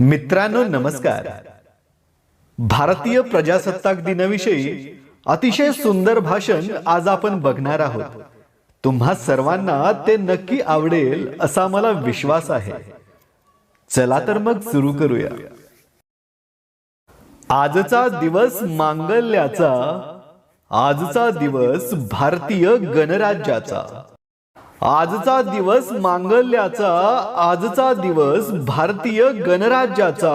मित्रांनो नमस्कार. भारतीय प्रजासत्ताक दिनाविषयी अतिशय सुंदर भाषण आज आपण बघणार आहोत. तुम्हा सर्वांना ते नक्की आवडेल असा मला विश्वास आहे. चला तर मग सुरू करूया. आजचा दिवस मांगल्याचा आजचा दिवस भारतीय गणराज्याचा. आजचा दिवस मांगल्याचा आजचा दिवस भारतीय गणराज्याचा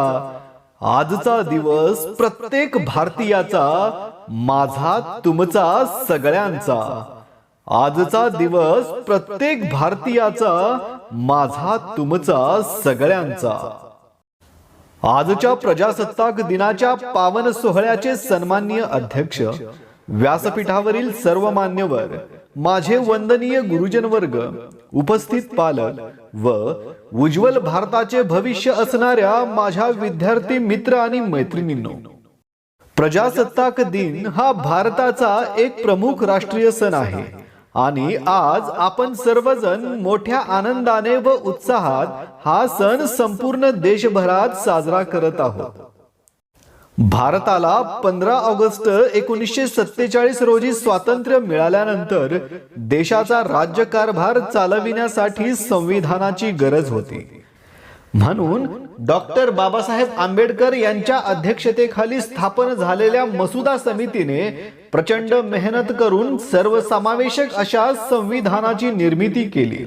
आजचा दिवस प्रत्येक भारतीयाचा माझा तुमचा सगळ्यांचा. आजचा दिवस प्रत्येक भारतीयाचा माझा तुमचा सगळ्यांचा. आजच्या प्रजासत्ताक दिनाच्या पावन सोहळ्याचे सन्माननीय अध्यक्ष व्यासपीठावरील सर्व मान्यवर माझे वंदनीय गुरुजन वर्ग उपस्थित पालक व उज्ज्वल भारताचे भविष्य असणाऱ्या माझ्या विद्यार्थी मित्र आणि मैत्रिणींनो प्रजासत्ताक दिन हा भारताचा एक प्रमुख राष्ट्रीय सण आहे आणि आज आपण सर्वजण मोठ्या आनंदाने व उत्साहात हा सण संपूर्ण देशभरात साजरा करत आहोत. भारताला पंधरा ऑगस्ट एकोणीसशे सत्तेचाळीस रोजी स्वातंत्र्य मिळाल्यानंतर देशाचा राज्यकारभार चालविण्यासाठी संविधानाची गरज होती. म्हणून डॉक्टर बाबासाहेब आंबेडकर यांच्या अध्यक्षतेखाली स्थापन झालेल्या मसुदा समितीने प्रचंड मेहनत करून सर्वसमावेशक अशा संविधानाची निर्मिती केली.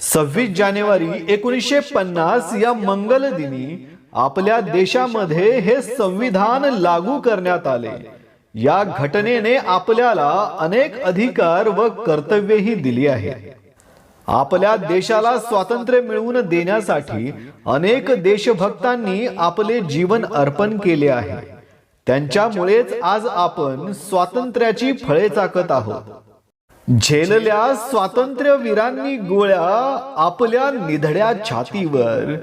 सव्वीस जानेवारी एकोणीसशे पन्नास या मंगल दिनी आपल्या देशामध्ये हे संविधान लागू करण्यात आले. या घटनेने आपल्याला अनेक अधिकार व कर्तव्यही दिली आहेत. आपल्या देशाला स्वातंत्र्य मिळवून देण्यासाठी अनेक देशभक्तांनी आपले जीवन अर्पण केले आहे. त्यांच्यामुळेच आज आपण स्वातंत्र्याची फळे चाकत आहोत. झेलल्या स्वातंत्र्यवीरांनी गोळ्या आपल्या निधड्या छातीवर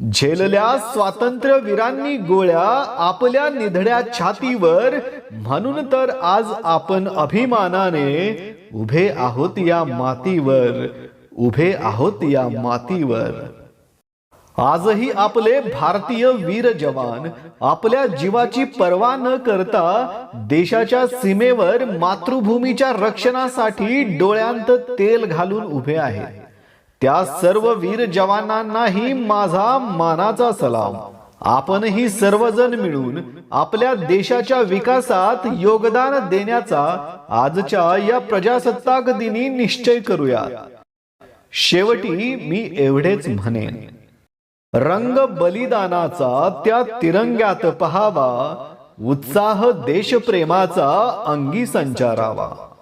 झेलल्या स्वातंत्र्यवीरांनी गोळ्या आपल्या निधड्या छातीवर. म्हणून तर आज आपण अभिमानाने उभे आहोत या मातीवर. उभे आहोत या मातीवर. आजही आपले भारतीय वीर जवान आपल्या जीवाची पर्वा न करता देशाच्या सीमेवर मातृभूमीच्या रक्षणासाठी डोळ्यांत तेल घालून उभे आहेत. त्या सर्व वीर जवानांनाही माझा मानाचा सलाम. आपणही सर्वजण मिळून आपल्या देशाच्या विकासात योगदान देण्याचा आजच्या या प्रजासत्ताक दिनी निश्चय करूया. शेवटी मी एवढेच म्हणेन. रंग बलिदानाचा त्या तिरंग्यात पहावा. उत्साह देशप्रेमाचा अंगी संचारावा.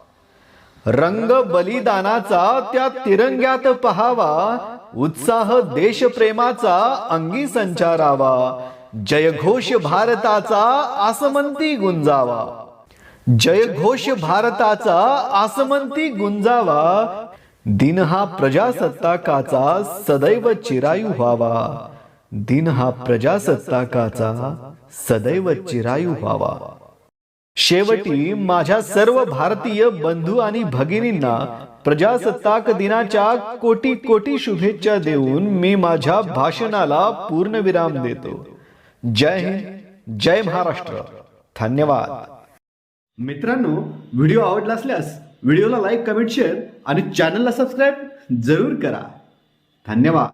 रंग बलिदानाचा त्या तिरंग्यात पहावा उत्साह देशप्रेमाचा अंगी संचारावा जयघोष भारताचा आसमंती गुंजावा. जयघोष भारताचा आसमंती गुंजावा दिन हा प्रजासत्ताकाचा सदैव चिरायू व्हावा. दिन हा प्रजासत्ताकाचा सदैव चिरायू व्हावा. शेवटी माझ्या सर्व भारतीय बंधू आणि भगिनींना प्रजासत्ताक दिनाच्या कोटी कोटी शुभेच्छा देऊन मी माझ्या भाषणाला पूर्णविराम देतो. जय हिंद जय महाराष्ट्र. धन्यवाद. मित्रांनो व्हिडिओ आवडला असल्यास व्हिडिओला लाईक कमेंट शेअर आणि चॅनलला सबस्क्राईब जरूर करा. धन्यवाद.